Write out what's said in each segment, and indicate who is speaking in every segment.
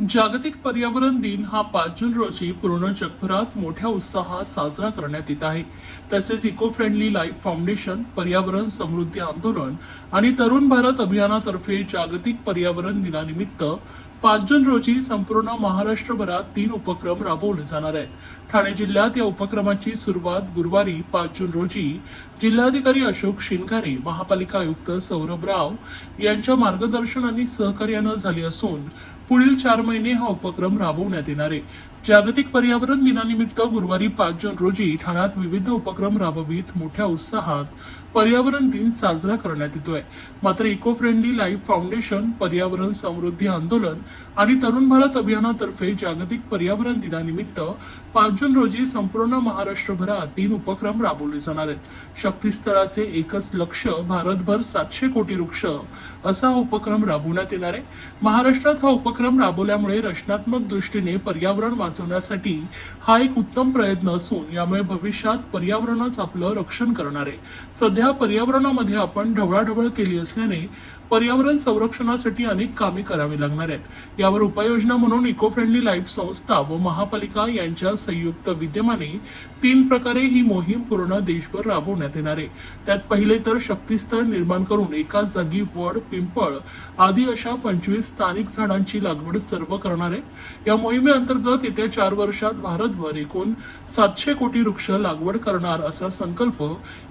Speaker 1: जागतिक पर्यावरण दिन हा पाच जून रोजी पूर्ण जगभरात मोठ्या उत्साहात साजरा करण्यात येत आहे. तसेच इको फ्रेंडली लाईफ फाउंडेशन पर्यावरण समृद्धी आंदोलन आणि तरुण भारत अभियानातर्फे जागतिक पर्यावरण दिनानिमित्त पाच जून रोजी संपूर्ण महाराष्ट्रभरात तीन उपक्रम राबवले जाणार आहेत. ठाणे जिल्ह्यात या उपक्रमाची सुरुवात गुरुवारी पाच जून रोजी जिल्हाधिकारी अशोक शिनगारे महापालिका आयुक्त सौरभ राव यांच्या मार्गदर्शन आणि सहकार्यानं झाली असून पुढील चार महिने हा उपक्रम राबवण्यात येणार आहे. जागतिक पर्यावरण दिनानिमित्त गुरुवारी पाच जून रोजी ठाण्यात विविध उपक्रम राबवित मोठ्या उत्साहात पर्यावरण दिन साजरा करण्यात येतोय. मात्र इको फ्रेंडली लाईफ फाउंडेशन पर्यावरण समृद्धी आंदोलन आणि तरुण भारत अभियानातर्फे जागतिक पर्यावरण दिनानिमित्त पाच जून रोजी संपूर्ण महाराष्ट्रभरात तीन उपक्रम राबवले जाणार आहेत. शक्तीस्थळाचे एकच लक्ष भारतभर सातशे कोटी वृक्ष असा उपक्रम राबवण्यात येणार आहे. महाराष्ट्रात हा उपक्रम राबवल्यामुळे रचनात्मक दृष्टीने पर्यावरण वाचवण्यासाठी हा एक उत्तम प्रयत्न असून यामुळे भविष्यात पर्यावरणच आपलं रक्षण करणार आहे. सध्या पर्यावरणामध्ये आपण ढवळाढवळ केली असल्याने पर्यावरण संरक्षणासाठी अनेक कामे करावी लागणार आहेत. यावर उपाययोजना म्हणून इको फ्रेंडली लाईफ संस्था व महापालिका यांच्या संयुक्त विद्यमाने तीन प्रकारे ही मोहीम पूर्ण देशभर राबवण्यात येणार आहे. त्यात पहिले तर शक्तीस्थळ निर्माण करून एका जागी वड पिंपळ आदी अशा पंचवीस स्थानिक झाडांची लागवड सर्व करणार आहेत या मोहिमेअंतर्गत येत्या चार वर्षात भारतभर एकूण सातशे कोटी वृक्ष लागवड करणार असा संकल्प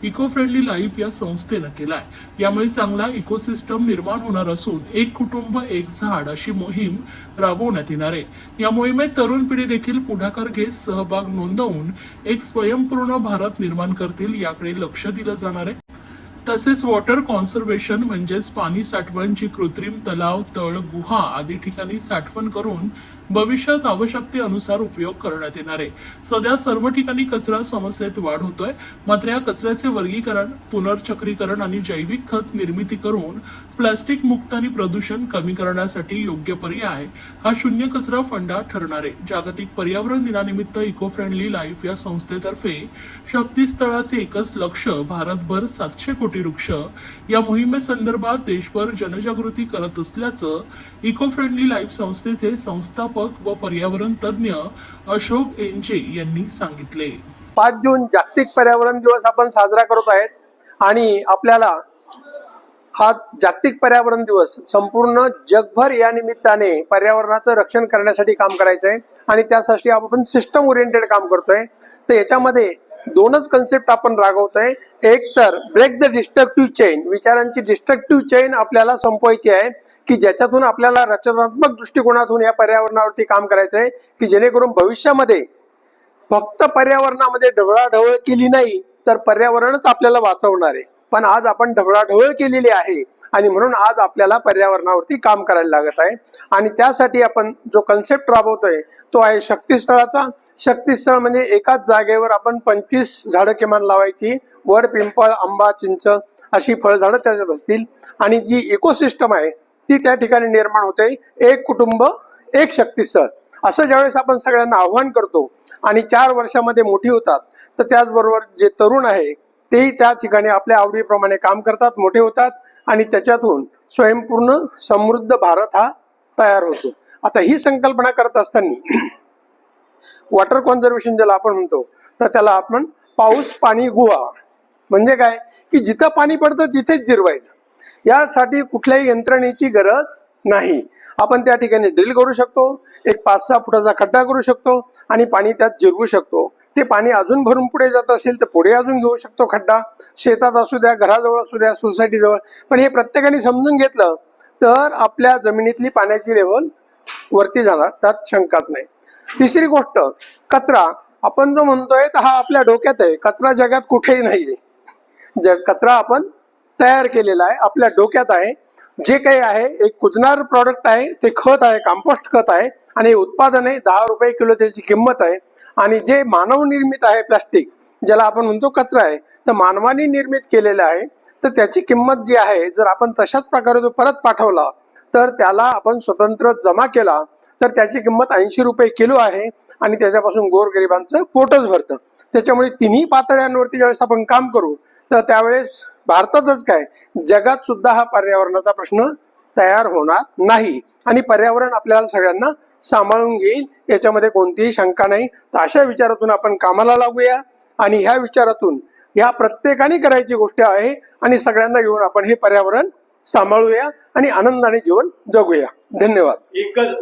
Speaker 1: इको फ्रेंडली लाईफ या संस्थेनं केलाय. यामुळे चांगला इकोसिस्टम निर्माण होणार असून एक कुटुंब एक झाड अशी मोहीम राबवण्यात येणार आहे. या मोहिमेत तरुण पिढी देखील पुढाकार घेत सहभाग नोंदवून एक स्वयंपूर्ण भारत निर्माण करतील याकडे लक्ष दिलं जाणार आहे. तसेच वॉटर कॉन्सर्वेशन म्हणजेच पाणी साठवण जी कृत्रिम तलाव तळ गुहा आदी ठिकाणी साठवण करून भविष्यात आवश्यकतेनुसार उपयोग करण्यात येणार आहे. सध्या सर्व ठिकाणी कचरा समस्येत वाढ होतोय. मात्र या कचऱ्याचे वर्गीकरण पुनर्चक्रीकरण आणि जैविक खत निर्मिती करून प्लास्टिक मुक्त आणि प्रदूषण कमी करण्यासाठी योग्य पर्याय हा शून्य कचरा फंडा ठरणार आहे. जागतिक पर्यावरण दिनानिमित्त इको फ्रेंडली लाईफ या संस्थेतर्फे शक्तीस्थळाचे एकच लक्ष भारतभर सातशे कोटी वृक्ष या मोहिमेसंदर्भात देशभर जनजागृती करत असल्याचं इको फ्रेंडली लाईफ संस्थेचे संस्थापक व पर्यावरण तज्ज्ञ अशोक एनजे यांनी सांगितले.
Speaker 2: पाच जून जागतिक पर्यावरण दिवस आपण साजरा करत आहेत आणि आपल्याला हा जागतिक पर्यावरण दिवस संपूर्ण जगभर या निमित्ताने पर्यावरणाचं रक्षण करण्यासाठी काम करायचं आहे आणि त्यासाठी आपण सिस्टम ओरिएंटेड काम करतोय. तर याच्यामध्ये दोनच कन्सेप्ट आपण रागवतोय. एक तर ब्रेक द डिस्ट्रक्टिव्ह चेन विचारांची डिस्ट्रक्टिव्ह चेन आपल्याला संपवायची आहे की ज्याच्यातून आपल्याला रचनात्मक दृष्टिकोनातून या पर्यावरणावरती काम करायचं आहे की जेणेकरून भविष्यामध्ये फक्त पर्यावरणामध्ये ढवळाढवळ केली नाही तर पर्यावरणच आपल्याला वाचवणार आहे. पण आज आपण ढवळाढवळ केलेली आहे आणि म्हणून आज आपल्याला पर्यावरणावरती काम करायला लागत आहे. आणि त्यासाठी आपण जो कन्सेप्ट राबवतोय तो आहे शक्तीस्थळाचा. शक्तीस्थळ म्हणजे एकाच जागेवर आपण पंचवीस झाडं किमान लावायची. वड पिंपळ आंबा चिंच अशी फळझाडं त्याच्यात असतील. आणि जी इकोसिस्टम आहे ती त्या ठिकाणी निर्माण होते. एक कुटुंब एक शक्तीस्थळ. असं ज्यावेळेस आपण सगळ्यांना आव्हान करतो आणि चार वर्षामध्ये मोठी होतात तर त्याचबरोबर जे तरुण आहे तेही त्या ठिकाणी आपल्या आवडीप्रमाणे काम करतात मोठे होतात आणि त्याच्यातून स्वयंपूर्ण समृद्ध भारत हा तयार होतो. आता ही संकल्पना करत असताना वॉटर कॉन्झर्वेशन ज्याला आपण म्हणतो तर त्याला आपण पाऊस पाणी गुहा म्हणजे काय? की जिथं पाणी पडतं तिथेच जिरवायचं. यासाठी कुठल्याही यंत्रणेची गरज नाही. आपण त्या ठिकाणी ड्रिल करू शकतो एक पाच सहा फुटाचा खड्डा करू शकतो आणि पाणी त्यात जिरवू शकतो. ते पाणी अजून भरून पुढे जात असेल तर पुढे अजून घेऊ शकतो खड्डा. शेतात असू द्या घराजवळ असू द्या सोसायटीजवळ पण हे प्रत्येकाने समजून घेतलं तर आपल्या जमिनीतली पाण्याची लेवल वरती जाणार. त्यात शंकाच नाही. तिसरी गोष्ट कचरा. आपण जो म्हणतोय तर हा आपल्या डोक्यात आहे. कचरा जगात कुठेही नाहीये. जग कचरा आपण तयार केलेला आहे. आपल्या डोक्यात आहे. जे काही आहे एक कुजणार प्रॉडक्ट आहे ते खत आहे कंपोस्ट खत आहे आणि हे उत्पादन आहे दहा रुपये किलो त्याची किंमत आहे. आणि जे मानवनिर्मित आहे प्लास्टिक ज्याला आपण म्हणतो कचरा आहे तर मानवाने निर्मित केलेलं आहे तर त्याची किंमत जी आहे जर आपण तशाच प्रकारे तो परत पाठवला तर त्याला आपण स्वतंत्र जमा केला तर त्याची किंमत ऐंशी रुपये किलो आहे आणि त्याच्यापासून गोरगरिबांचं पोटच भरतं. त्याच्यामुळे तिन्ही पातळ्यांवरती ज्यावेळेस आपण काम करू तर त्यावेळेस भारतातच काय? जगात सुद्धा हा पर्यावरणाचा प्रश्न तयार होणार नाही. आणि पर्यावरण आपल्याला सगळ्यांना सांभाळून घेईल. याच्यामध्ये कोणतीही शंका नाही. तर अशा विचारातून आपण कामाला लागूया. आणि ह्या विचारातून ह्या प्रत्येकाने करायची गोष्ट आहे. आणि सगळ्यांना घेऊन आपण हे पर्यावरण सांभाळूया. आणि आनंदाने जीवन जगूया. धन्यवाद.
Speaker 3: एकच